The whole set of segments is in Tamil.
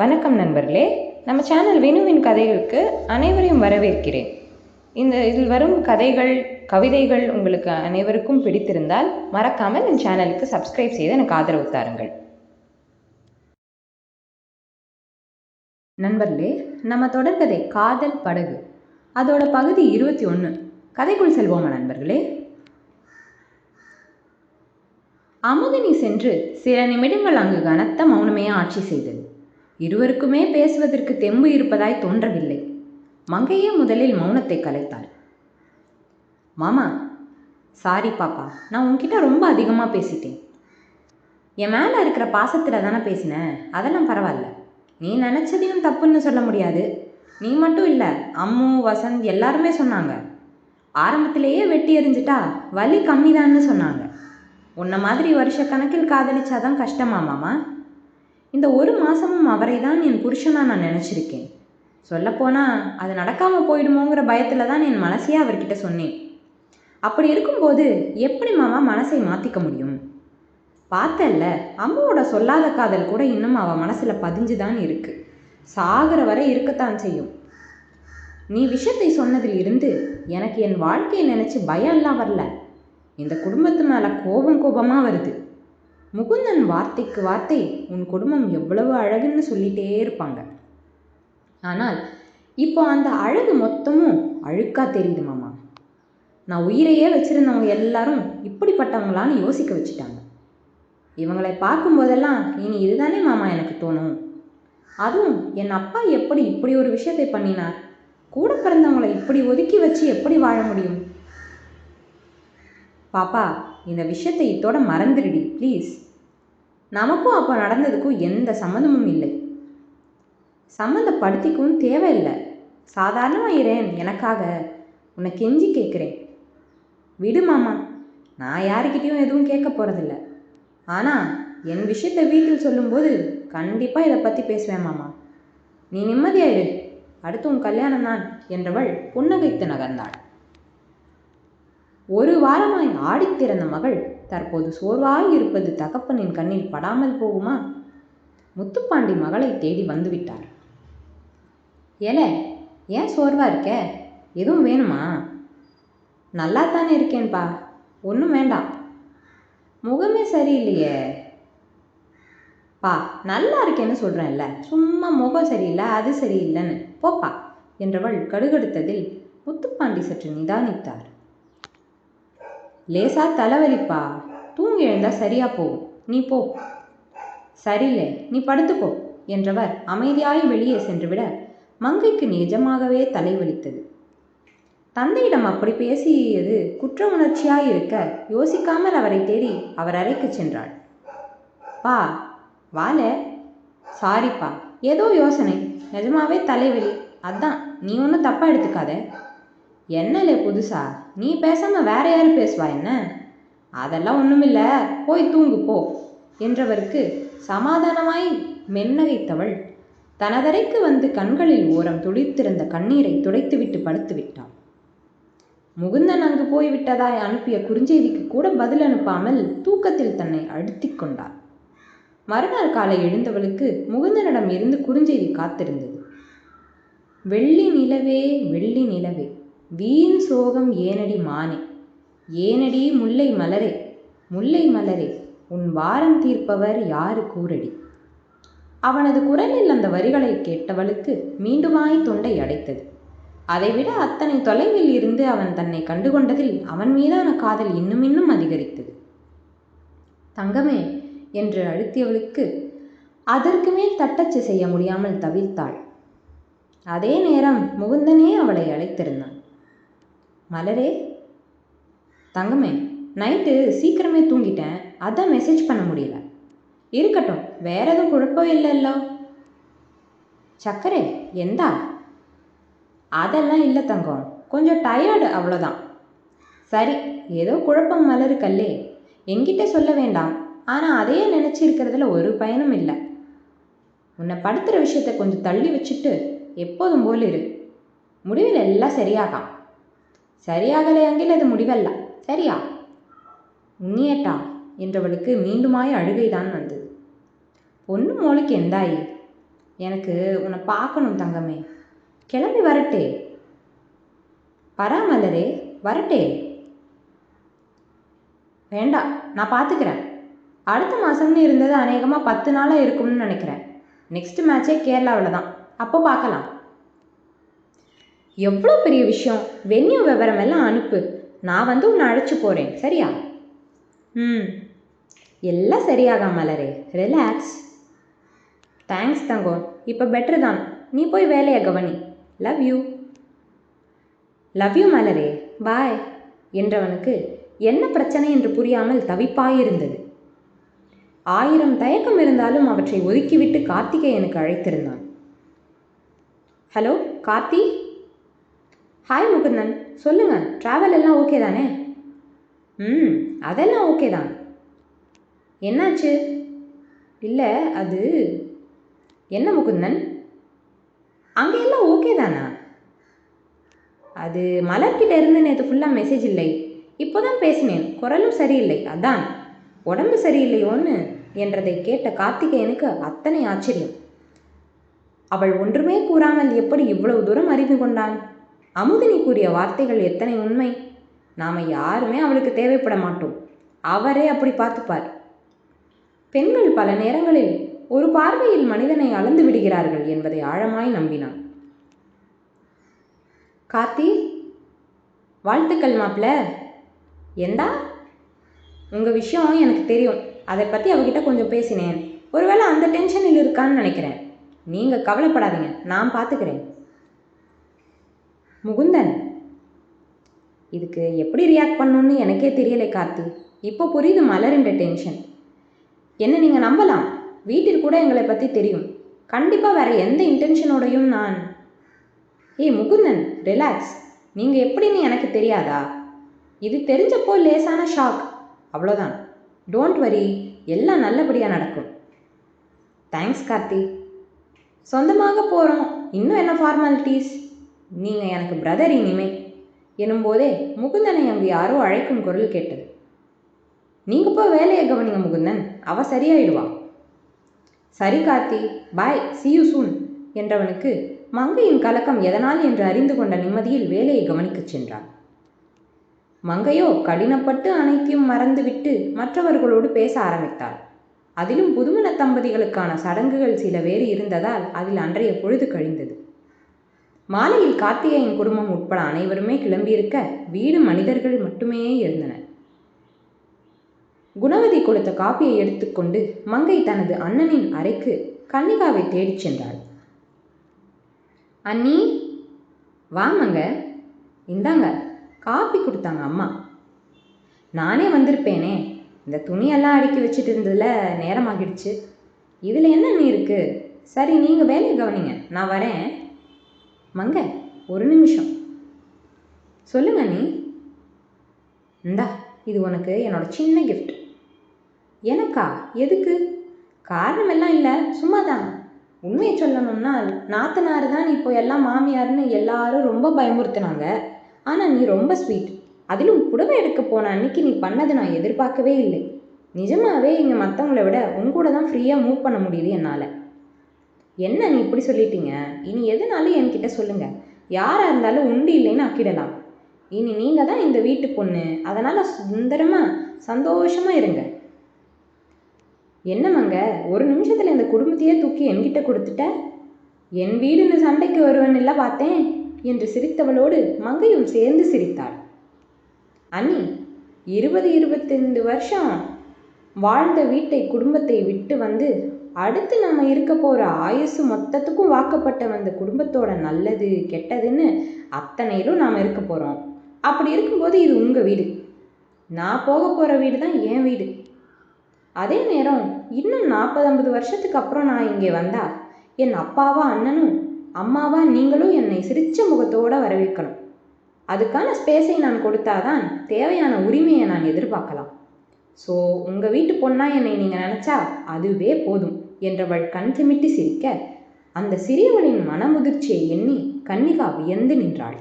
வணக்கம் நண்பர்களே. நம்ம சேனல் வினுவின் கதைகளுக்கு அனைவரையும் வரவேற்கிறேன். இந்த இதில் வரும் கதைகள் கவிதைகள் உங்களுக்கு அனைவருக்கும் பிடித்திருந்தால் மறக்காமல் என் சேனலுக்கு சப்ஸ்கிரைப் செய்து எனக்கு ஆதரவு தாருங்கள். நண்பர்களே நம்ம தொடர்கதை காதல் படகு. அதோட பகுதி இருபத்தி ஒன்று கதைக்குள் செல்வோமா நண்பர்களே? அமுதினி சென்று சில நிமிடங்கள் அங்கு கனத்த மௌனமே ஆட்சி செய்தது. இருவருக்குமே பேசுவதற்கு தெம்பு இருப்பதாய் தோன்றவில்லை. மங்கையே முதலில் மௌனத்தை கலைத்தாள். மாமா சாரி பாப்பா நான் உன்கிட்ட ரொம்ப அதிகமாக பேசிட்டேன். என் மேலே இருக்கிற பாசத்தில் தானே பேசினேன் அதெல்லாம் பரவாயில்ல. நீ நினச்சதையும் தப்புன்னு சொல்ல முடியாது. நீ மட்டும் இல்லை அம்மு வசந்த் எல்லாருமே சொன்னாங்க. ஆரம்பத்திலேயே வெட்டி எறிஞ்சிட்டா வலி கம்மிதான்னு சொன்னாங்க. உன்ன மாதிரி வருஷ கணக்கில் காதலிச்சாதான் கஷ்டமா மாமா? இந்த ஒரு மாதமும் அவரை தான் என் புருஷனாக நான் நினச்சிருக்கேன். சொல்லப்போனால் அது நடக்காமல் போயிடுமோங்கிற பயத்தில் தான் என் மனசையே அவர்கிட்ட சொன்னேன். அப்படி இருக்கும்போது எப்படி மாமா மனசை மாற்றிக்க முடியும்? பார்த்தல்ல அம்மாவோட சொல்லாத காதல் கூட இன்னும் அவள் மனசில் பதிஞ்சு தான் இருக்குது சாகிற வரை இருக்கத்தான் செய்யும். நீ விஷயத்தை சொன்னதில் இருந்து எனக்கு என் வாழ்க்கையை நினச்சி பயம்லாம் வரல. இந்த குடும்பத்து மேலே கோபம் கோபமாக வருது. முகுந்தன் வார்த்தைக்கு வார்த்தை உன் குடும்பம் எவ்வளவு அழகுன்னு சொல்லிட்டே இருப்பாங்க. ஆனால் இப்போ அந்த அழகு மொத்தமும் அழுக்கா தெரியுது மாமா. நான் உயிரையே வச்சிருந்தவங்க எல்லாரும் இப்படிப்பட்டவங்களான்னு யோசிக்க வச்சுட்டாங்க. இவங்களை பார்க்கும்போதெல்லாம் இனி இதுதானே மாமா எனக்கு தோணும். அதுவும் என் அப்பா எப்படி இப்படி ஒரு விஷயத்தை பண்ணினார்? கூட பிறந்தவங்களை இப்படி ஒதுக்கி வச்சு எப்படி வாழ முடியும்? பாப்பா இந்த விஷயத்தை இத்தோட மறந்துடுடி ப்ளீஸ். நமக்கும் அப்போ நடந்ததுக்கும் எந்த சம்மந்தமும் இல்லை. சம்மந்தப்படுத்திக்கவும் தேவையில்லை. சாதாரணமாக இரேன் எனக்காக. உன்னை கெஞ்சி கேட்குறேன். விடு மாமா நான் யாருக்கிட்டேயும் எதுவும் கேட்க போகிறதில்ல ஆனால் என் விஷயத்தை வீட்டில் சொல்லும்போது கண்டிப்பாக இதை பற்றி பேசுவேன் மாமா. நீ நிம்மதியாயிரு. அடுத்து உன் கல்யாணம் தான் என்றவள் புன்னகைத்து நகர்ந்தாள். ஒரு வாரமாய் ஆடித்திறந்த மகள் தற்போது சோர்வாய் இருப்பது தகப்பனின் கண்ணில் படாமல் போகுமா? முத்துப்பாண்டி மகளை தேடி வந்துவிட்டார். ஏல ஏன் சோர்வா இருக்க? எதுவும் வேணுமா? நல்லா தானே இருக்கேன்பா. ஒன்றும் வேண்டாம். முகமே சரியில்லையே. பா நல்லா இருக்கேன்னு சொல்கிறேன்ல சும்மா முகம் சரியில்லை அது சரியில்லைன்னு. போப்பா என்றவள் கடுகடுத்ததில் முத்துப்பாண்டி சற்று நிதானித்தார். லேசா தலைவலிப்பா. தூங்கி எழுந்தா சரியா போகும் நீ போ. சரியில்லை நீ படுத்துக்கோ என்றவர் அமைதியாய் வெளியே சென்றுவிட மங்கைக்கு நிஜமாகவே தலைவலித்தது. தந்தையிடம் அப்படி பேசியது குற்ற உணர்ச்சியாய் இருக்க யோசிக்காமல் அவரை தேடி அவர் அறைக்கு சென்றாள். பா வால. சாரிப்பா ஏதோ யோசனை. நிஜமாவே தலைவலி. அதான் நீ ஒன்றும் தப்பாக எடுத்துக்காத. என்னலே புதுசா? நீ பேசாமல் வேற யாரும் பேசுவா என்ன? அதெல்லாம் ஒன்றுமில்ல போய் தூங்கு போ என்றவருக்கு சமாதானமாய் மென்னகைத்தவள் தனதரைக்கு வந்து கண்களில் ஓரம் துடித்திருந்த கண்ணீரை துடைத்துவிட்டு படுத்து விட்டாள். முகுந்தன் அங்கு போய்விட்டதாய் அனுப்பிய குறுஞ்செய்திக்கு கூட பதில் அனுப்பாமல் தூக்கத்தில் தன்னை அழுத்தி கொண்டார் மறுநாள் காலை எழுந்தவளுக்கு முகுந்தனிடம் இருந்து குறுஞ்செய்தி காத்திருந்தது. வெள்ளி நிலவே வெள்ளி நிலவே வீண் சோகம் ஏனடி மானே? ஏனடி முல்லை மலரே? முல்லை மலரே உன் வாரம் தீர்ப்பவர் யாரு கூரடி அவனது குரலில் அந்த வரிகளை கேட்டவளுக்கு மீண்டுமாய் தொண்டை அடைத்தது. அதைவிட அத்தனை தொலைவில் இருந்து அவன் தன்னை கண்டுகொண்டதில் அவன் மீதான காதல் இன்னும் இன்னும் அதிகரித்தது. தங்கமே என்று அழுத்தியவளுக்கு அதற்கு மேல் தட்டச்சு செய்ய முடியாமல் தவிர்த்தாள் அதே நேரம் முகுந்தனே அவளை அழைத்திருந்தான். மலரே. தங்கமே நைட்டு சீக்கிரமே தூங்கிட்டேன். அதான் மெசேஜ் பண்ண முடியல. இருக்கட்டும் வேற எதுவும் குழப்பம் இல்லைல்ல. சக்கரே எந்தா? அதெல்லாம் இல்லை தங்கம். கொஞ்சம் டயர்டு அவ்வளோதான் சரி ஏதோ குழப்பம் மலருக்கல்லே. எங்கிட்ட என்கிட்ட சொல்ல வேண்டாம். ஆனால் அதையே நினச்சிருக்கிறதுல ஒரு பயனும் இல்லை. உன்னை படுத்துகிற விஷயத்த கொஞ்சம் தள்ளி வச்சுட்டு எப்போதும் போல் இரு. முடிவில் எல்லாம் சரியாகாம். சரியாகலையாங்கில் அது முடிவல்ல. சரியா? உன்னியட்டா என்றவளுக்கு மீண்டுமாய் அழுகைதான் வந்தது. பொண்ணு மோளுக்கு எந்தாயி? எனக்கு உன்னை பார்க்கணும் தங்கமே. கிளம்பி வரட்டே. பராமலரே வரட்டே. வேண்டாம் நான் பார்த்துக்கிறேன். அடுத்த மாதம்னு இருந்தது அநேகமாக பத்து நாளாக இருக்கும்னு நினைக்கிறேன். நெக்ஸ்ட் மேட்சே கேரளாவில் தான் அப்போ பார்க்கலாம். எவ்வளோ பெரிய விஷயம்? வென்யூ விவரம் எல்லாம் அனுப்பு. நான் வந்து உன்னை அழைச்சி போகிறேன் சரியா? ம். எல்லாம் சரியாகா மலரே. ரிலாக்ஸ் தேங்க்ஸ் தங்கம் இப்போ பெட்ரு தான். நீ போய் வேலையை கவனி. லவ் யூ லவ் யூ மலரே. பாய் என்றவனுக்கு என்ன பிரச்சனை? என்று புரியாமல் தவிப்பாயிருந்தது. ஆயிரம் தயக்கம் இருந்தாலும் அவற்றை ஒதுக்கிவிட்டு கார்த்திகேயனுக்கு அழைத்திருந்தான். ஹலோ கார்த்தி? ஹாய் முகுந்தன் சொல்லுங்கள் ட்ராவல் எல்லாம் ஓகே தானே? ம் அதெல்லாம் ஓகே தான். என்னாச்சு? இல்லை அது என்ன முகுந்தன் அங்கே எல்லாம் ஓகே தானா? அது மலர்கிட்ட இருந்து நேற்று ஃபுல்லாக மெசேஜ் இல்லை. இப்போ தான் பேசினேன். குரலும் சரியில்லை. அதான். உடம்பு சரியில்லையோன்னு என்றதை கேட்ட கார்த்திகேயனுக்கு அத்தனை ஆச்சரியம். அவள் ஒன்றுமே கூறாமல் எப்படி இவ்வளவு தூரம் அறிந்து கொண்டான்? அமுதினி கூறிய வார்த்தைகள் எத்தனை உண்மை? நாம் யாருமே அவளுக்கு தேவைப்பட மாட்டோம். அவரே அப்படி பார்த்துப்பார். பெண்கள் பல நேரங்களில் ஒரு பார்வையில் மனிதனை அளந்து விடுகிறார்கள் என்பதை ஆழமாய் நம்பினான். கார்த்தி வாழ்த்துக்கள் மாப்பிள்ள எந்தா? உங்கள் விஷயம் எனக்கு தெரியும். அதை பற்றி அவகிட்ட கொஞ்சம் பேசினேன். ஒருவேளை அந்த டென்ஷனில் இருக்கான்னு நினைக்கிறேன். நீங்கள் கவலைப்படாதீங்க. நான் பார்த்துக்கிறேன் முகுந்தன். இதுக்கு எப்படி ரியாக்ட் பண்ணணும்னு எனக்கே தெரியலை கார்த்தி. இப்போ புரியுது மலரின்ற டென்ஷன் என்ன நீங்கள் நம்பலாம்? வீட்டில் கூட எங்களை பற்றி தெரியும். கண்டிப்பாக வேற எந்த இன்டென்ஷனோடையும் நான். ஏய் முகுந்தன் ரிலாக்ஸ் நீங்கள் எப்படின்னு எனக்கு தெரியாதா? இது தெரிஞ்சப்போ லேசான ஷாக் அவ்வளோதான் டோன்ட் வரி எல்லாம் நல்லபடியாக நடக்கும். தேங்க்ஸ் கார்த்தி. சொந்தமாக போகிறோம் இன்னும் என்ன ஃபார்மாலிட்டிஸ் நீங்கள் எனக்கு பிரதர் இனிமே எனும்போதே முகுந்தனை அங்கு யாரோ அழைக்கும் குரல் கேட்டது. நீங்கள் போய் வேலையை கவனிங்க முகுந்தன் அவ சரியாயிடுவா. சரி கார்த்தி பாய் see சூன் என்றவனுக்கு மங்கையின் கலக்கம் எதனால் என்று அறிந்து கொண்ட நிம்மதியில் வேலையை கவனிக்கச் சென்றான். மங்கையோ கடினப்பட்டு அனைத்தையும் மறந்துவிட்டு மற்றவர்களோடு பேச ஆரம்பித்தாள். அதிலும் புதுமண தம்பதிகளுக்கான சடங்குகள் சில வேறு இருந்ததால் அதில் அன்றைய பொழுது கழிந்தது. மாலையில் கார்த்திகேயன் குடும்பம் உட்பட அனைவருமே கிளம்பியிருக்க வீடு மனிதர்கள் மட்டுமே இருந்தனர். குணவதி கொடுத்த காப்பியை எடுத்துக்கொண்டு மங்கை தனது அண்ணனின் அறைக்கு கன்னிகாவை தேடிச் சென்றாள். அண்ணி வாமங்க இந்தாங்க காப்பி கொடுத்தாங்க அம்மா. நானே வந்திருப்பேனே. இந்த துணியெல்லாம் அடுக்கி வச்சுட்டு இருந்ததில் நேரமாகிடுச்சு. இதில் என்ன நீ இருக்கு? சரி நீங்கள் வேலையை கவனிங்க. நான் வரேன். மங்க ஒரு நிமிஷம். சொல்லுங்க நீ இந்தா இது உனக்கு என்னோட சின்ன கிஃப்ட் எனக்கா? எதுக்கு? காரணம் எல்லாம் இல்லை சும்மா தான் உண்மையை சொல்லணும்னா நாத்தனார் தான் இப்போ எல்லாம் மாமியார்னு எல்லாரும் ரொம்ப பயமுறுத்துனாங்க. ஆனால் நீ ரொம்ப ஸ்வீட் அதிலும் புடவை எடுக்க போன அன்னைக்கு நீ பண்ணதை நான் எதிர்பார்க்கவே இல்லை. நிஜமாவே இங்கே மற்றவங்கள விட உன் கூட தான் ஃப்ரீயாக மூவ் பண்ண முடியுது என்னால். என்ன நீ இப்படி சொல்லிட்டீங்க? இனி எதுனாலும் என்கிட்ட சொல்லுங்க. யாராக இருந்தாலும் உண்டு இல்லைன்னு ஆக்கிடலாம் இனி நீங்கள் தான் இந்த வீட்டு பொண்ணு. அதனால் சுந்தரமாக சந்தோஷமாக இருங்க. என்னமங்க ஒரு நிமிஷத்தில் இந்த குடும்பத்தையே தூக்கி என்கிட்ட கொடுத்துட்ட? என் வீடுன்னு சண்டைக்கு வருவன் இல்லை பார்த்தேன் என்று சிரித்தவளோடு மங்கையும் சேர்ந்து சிரித்தாள். அண்ணி இருபது இருபத்தைந்து வருஷம் வாழ்ந்த வீட்டை குடும்பத்தை விட்டு வந்து அடுத்து நம்ம இருக்க போகிற ஆயுசு மொத்தத்துக்கும் வாக்கப்பட்ட வந்த குடும்பத்தோட நல்லது கெட்டதுன்னு அத்தனையிலும் நாம் இருக்க போகிறோம் அப்படி இருக்கும்போது இது உங்கள் வீடு. நான் போக போகிற வீடு தான் என் வீடு. அதே நேரம் இன்னும் நாற்பது ஐம்பது வருஷத்துக்கு அப்புறம் நான் இங்கே வந்தா என் அப்பாவா அண்ணனும் அம்மாவா நீங்களும் என்னை சிரிச்ச முகத்தோடு வரவேற்கணும். அதுக்கான ஸ்பேஸை நான் கொடுத்தாதான் தேவையான உரிமையை நான் எதிர்பார்க்கலாம். ஸோ உங்கள் வீட்டு பொண்ணா என்னை நீங்கள் நினச்சா அதுவே போதும். என்றவள் கண் சிமிட்டி சிரிக்க அந்த சிறியவனின் மனமுதிர்ச்சியை எண்ணி கன்னிகா வியந்து நின்றாள்.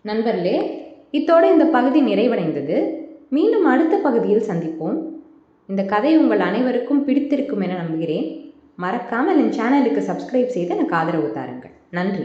நண்பர்களே இத்தோடு இந்த பகுதி நிறைவடைந்தது. மீண்டும் அடுத்த பகுதியில் சந்திப்போம். இந்த கதை உங்கள் அனைவருக்கும் பிடித்திருக்கும் என நம்புகிறேன். மறக்காமல் என் சேனலுக்கு சப்ஸ்கிரைப் செய்து எனக்கு ஆதரவு தாருங்கள். நன்றி.